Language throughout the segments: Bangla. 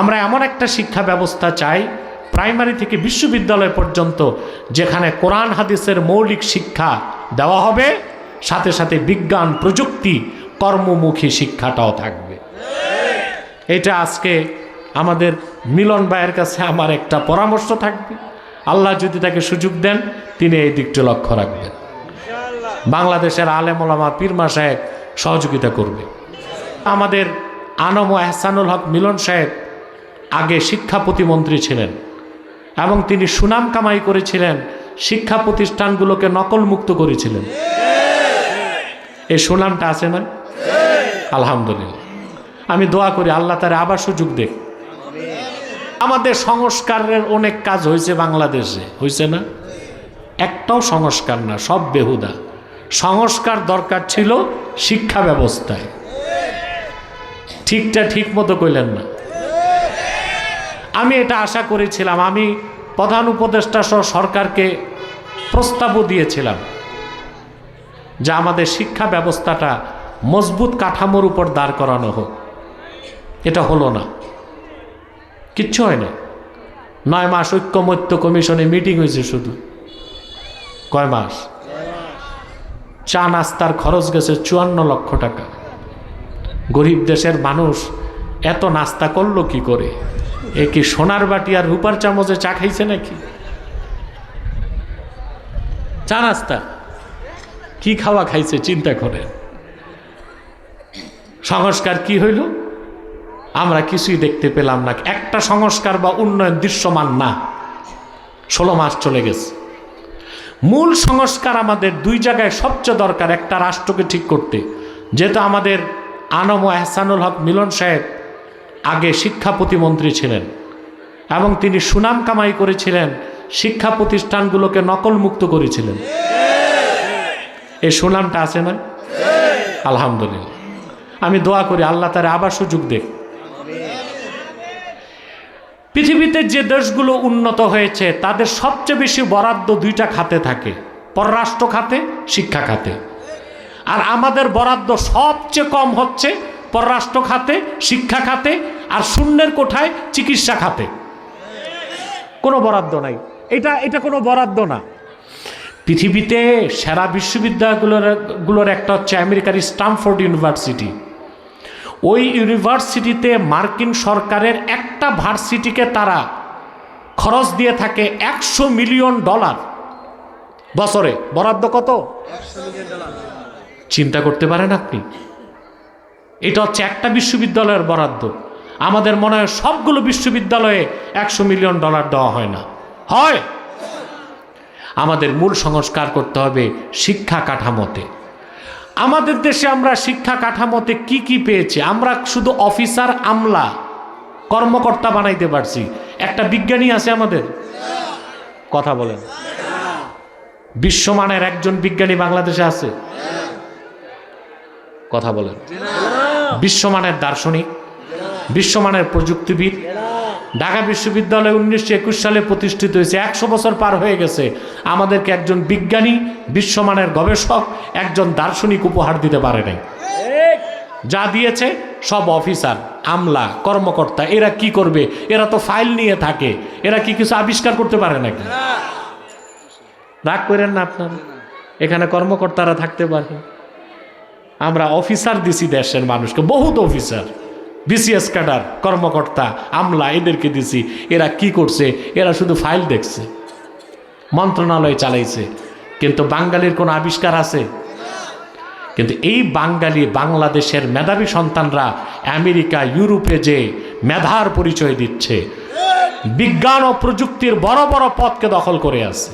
আমরা এমন একটা শিক্ষা ব্যবস্থা চাই, প্রাইমারি থেকে বিশ্ববিদ্যালয় পর্যন্ত, যেখানে কোরআন হাদিসের মৌলিক শিক্ষা দেওয়া হবে, সাথে সাথে বিজ্ঞান, প্রযুক্তি, কর্মমুখী শিক্ষাটাও থাকবে। এটা আজকে আমাদের মিলন ভাইয়ের কাছে আমার একটা পরামর্শ থাকবে। আল্লাহ যদি তাকে সুযোগ দেন, তিনি এই দিকটি লক্ষ্য রাখবেন। বাংলাদেশের আলেমলামা পীরমা সাহেব সহযোগিতা করবে। আমাদের আনম এহসানুল হক মিলন সাহেব আগে শিক্ষা প্রতিমন্ত্রী ছিলেন এবং তিনি সুনাম কামাই করেছিলেন, শিক্ষা প্রতিষ্ঠানগুলোকে নকল মুক্ত করেছিলেন। এই সুনামটা আছে না? আলহামদুলিল্লাহ। আমি দোয়া করি আল্লাহ তারা আবার সুযোগ দেখ আমাদের সংস্কারের অনেক কাজ হয়েছে বাংলাদেশে, হয়েছে না? একটাও সংস্কার না, সব বেহুদা। সংস্কার দরকার ছিল শিক্ষা ব্যবস্থায়। ঠিকটা ঠিক মতো কইলেন না। আমি এটা আশা করেছিলাম, আমি প্রধান উপদেষ্টা সহ সরকারকে প্রস্তাবও দিয়েছিলাম যে আমাদের শিক্ষা ব্যবস্থাটা মজবুত কাঠামোর উপর দাঁড় করানো হোক। এটা হলো না। কিচ্ছু হয় না। নয় মাস ঐক্যমত্য কমিশনে মিটিং হয়েছে শুধু। কয় মাস? চা নাস্তার খরচ গেছে চুয়ান্ন লক্ষ টাকা। গরিব দেশের মানুষ এত নাস্তা করল কি করে? এ কি সোনার বাটি আর রূপার চামচে চা খাইছে নাকি? চা নাস্তা। কি খাওয়া খাইছে চিন্তা করে সংস্কার কি হইল? আমরা কিছুই দেখতে পেলাম না। একটা সংস্কার বা উন্নয়ন দৃশ্যমান না। ষোলো মাস চলে গেছে। মূল সংস্কার আমাদের দুই জায়গায় সবচেয়ে দরকার, একটা রাষ্ট্রকে ঠিক করতে। যেহেতু আমাদের আনম ও এহসানুল হক মিলন সাহেব আগে শিক্ষা প্রতিমন্ত্রী ছিলেন এবং তিনি সুনাম কামাই করেছিলেন, শিক্ষা প্রতিষ্ঠানগুলোকে নকল মুক্ত করেছিলেন। এই সুনামটা আছে না? আলহামদুলিল্লাহ। আমি দোয়া করি আল্লাহ তারা আবার সুযোগ দেখ পৃথিবীতে যে দেশগুলো উন্নত হয়েছে, তাদের সবচেয়ে বেশি বরাদ্দ দুইটা খাতে থাকে, পররাষ্ট্র খাতে, শিক্ষা খাতে। আর আমাদের বরাদ্দ সবচেয়ে কম হচ্ছে পররাষ্ট্র খাতে, শিক্ষা খাতে, আর শূন্যের কোঠায় চিকিৎসা খাতে। কোনো বরাদ্দ নাই। এটা এটা কোনো বরাদ্দ না। পৃথিবীতে সেরা বিশ্ববিদ্যালয়গুলোর, গুলোর একটা হচ্ছে আমেরিকার স্টামফোর্ড ইউনিভার্সিটি। ওই ইউনিভার্সিটিতে মার্কিন সরকারের একটা ভার্সিটিকে তারা খরচ দিয়ে থাকে একশো মিলিয়ন ডলার। বছরে। বরাদ্দ কত? চিন্তা করতে পারেন আপনি। এটা হচ্ছে একটা বিশ্ববিদ্যালয়ের বরাদ্দ। আমাদের মনে হয় সবগুলো বিশ্ববিদ্যালয়ে একশো মিলিয়ন ডলার দেওয়া হয় না। হয়। আমাদের মূল সংস্কার করতে হবে শিক্ষা কাঠামোতে। আমাদের দেশে আমরা শিক্ষা কাঠামোতে কি কি পেয়েছি? আমরা শুধু অফিসার আমলা, কর্মকর্তা বানাইতে পারছি। একটা বিজ্ঞানী আছে আমাদের? কথা বলেন। বিশ্বমানের একজন বিজ্ঞানী বাংলাদেশে আছে? কথা বলেন। বিশ্বমানের দার্শনিক, বিশ্বমানের প্রযুক্তিবিদ। ঢাকা বিশ্ববিদ্যালয় উনিশশো একুশ সালে প্রতিষ্ঠিত হয়েছে। একশো বছর পার হয়ে গেছে। আমাদেরকে একজন বিজ্ঞানী, বিশ্বমানের গবেষক, একজন দার্শনিক উপহার দিতে পারে নাই। যা দিয়েছে সব অফিসার, আমলা, কর্মকর্তা, এরা কি করবে? এরা তো ফাইল নিয়ে থাকে। এরা কি কিছু আবিষ্কার করতে পারে নাকি? রাগ করেন না আপনার? এখানে কর্মকর্তারা থাকতে পারে। আমরা অফিসার দিছি দেশের মানুষকে, বহুত অফিসার, বিসিএস ক্যাডার, কর্মকর্তা, আমলা, এদেরকে দিছি। এরা কি করছে? এরা শুধু ফাইল দেখছে, মন্ত্রণালয় চালাইছে। কিন্তু বাঙালির কোনো আবিষ্কার আছে? কিন্তু এই বাঙালি, বাংলাদেশের মেধাবী সন্তানরা আমেরিকা, ইউরোপে যে মেধার পরিচয় দিচ্ছে, বিজ্ঞান ও প্রযুক্তির বড় বড় পথকে দখল করে আছে।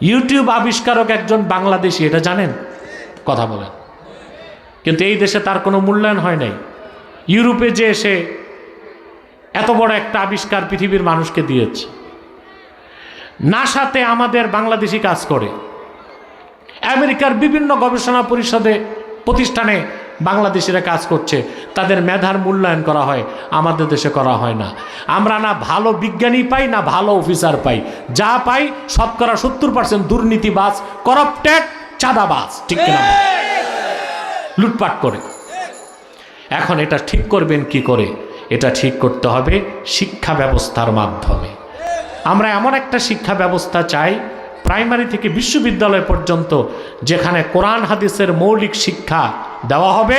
ইউটিউব আবিষ্কারক একজন বাংলাদেশি, এটা জানেন? কথা বলেন কিন্তু এই দেশে তার কোনো মূল্যায়ন হয় নাই। ইউরোপে যে এসে এত বড় একটা আবিষ্কার পৃথিবীর মানুষকে দিয়েছে। নাসাতে আমাদের বাংলাদেশি কাজ করে। আমেরিকার বিভিন্ন গবেষণা পরিষদে, প্রতিষ্ঠানে বাংলাদেশিরা কাজ করছে। তাদের মেধার মূল্যায়ন করা হয়, আমাদের দেশে করা হয় না। আমরা না ভালো বিজ্ঞানী পাই, না ভালো অফিসার পাই। যা পাই শতকরা সত্তর পার্সেন্ট দুর্নীতিবাজ, করাপ্টেড চাঁদাবাজ, ঠিক কিনা? লুটপাট করে। এখন এটা ঠিক করবেন কি করে? এটা ঠিক করতে হবে শিক্ষা ব্যবস্থার মাধ্যমে। আমরা এমন একটা শিক্ষা ব্যবস্থা চাই, প্রাইমারি থেকে বিশ্ববিদ্যালয় পর্যন্ত যেখানে কোরআন, হাদিসের মৌলিক শিক্ষা দেওয়া হবে,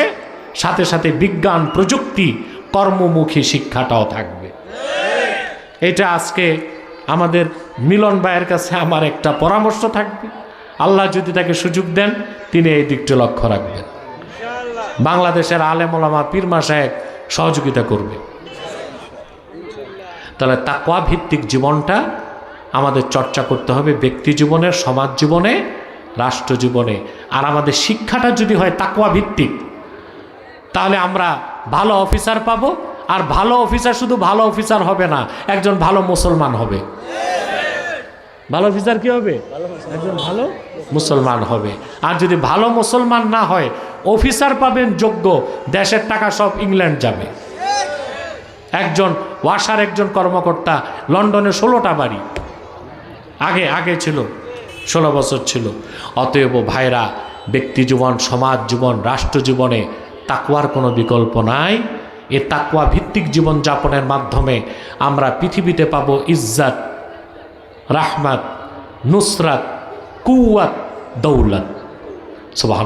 সাথে সাথে বিজ্ঞান, প্রযুক্তি, কর্মমুখী শিক্ষাটাও থাকবে। এটা আজকে আমাদের মিলন ভাইয়ের কাছে আমার একটা পরামর্শ থাকবে। আল্লাহ যদি তাকে সুযোগ দেন, তিনি এই দিকটি লক্ষ্য রাখবেন। বাংলাদেশের আলেমোলামা পীরমা সাহেব সহযোগিতা করবে। তাহলে তাকওয়া ভিত্তিক জীবনটা আমাদের চর্চা করতে হবে ব্যক্তি জীবনে, সমাজ জীবনে, রাষ্ট্র জীবনে। আর আমাদের শিক্ষাটা যদি হয় তাকওয়া ভিত্তিক তাহলে আমরা ভালো অফিসার পাবো। আর ভালো অফিসার শুধু ভালো অফিসার হবে না, একজন ভালো মুসলমান হবে। ভালো অফিসার কি হবে? একজন ভালো মুসলমান হবে। আর যদি ভালো মুসলমান না হয়, অফিসার পাবেন যোগ্য, দেশের টাকা সব ইংল্যান্ড যাবে। একজন ওয়াসার একজন কর্মকর্তা, লন্ডনে ষোলোটা বাড়ি। আগে আগে ছিল, ষোলো বছর ছিল। অতএব ভাইরা, ব্যক্তি জীবন, সমাজ জীবন, রাষ্ট্র জীবনে তাকুয়ার কোনো বিকল্প নাই। এ তাকুয়া ভিত্তিক জীবন যাপনের মাধ্যমে আমরা পৃথিবীতে পাব ইজ্জাত রাহমাত নুসরাত কুয়াত দৌলত সুবাহ